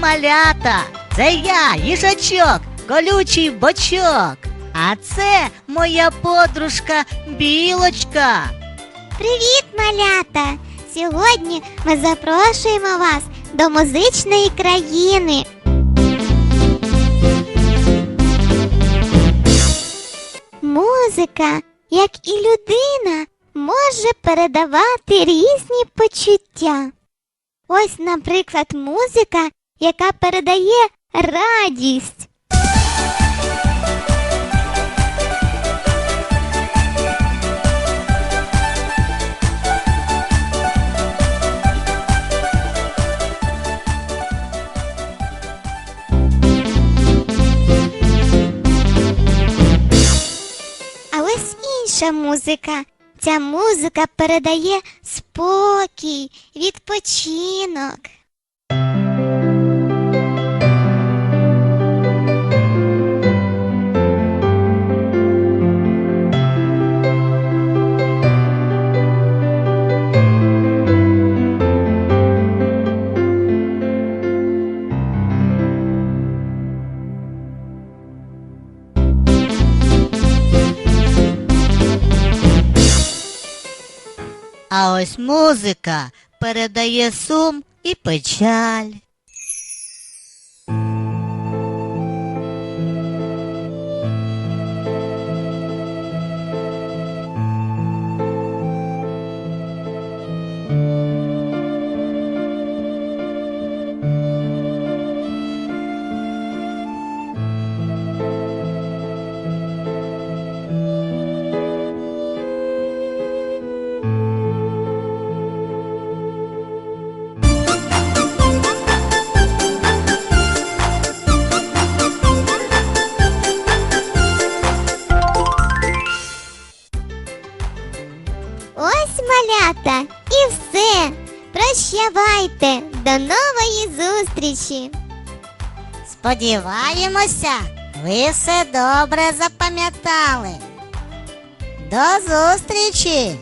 малята! Це я, їжачок, колючий бочок. А це моя подружка білочка. Привіт, малята! Сьогодні ми запрошуємо вас до музичної країни. Музика, як і людина, може передавати різні почуття. Ось, наприклад, музика, яка передає радість. Музика. Ця музика передає спокій, відпочинок. А ось музика передає сум і печаль. Малята, і все. Прощавайте, до нової зустрічі. Сподіваємося, ви все добре запам'ятали. До зустрічі!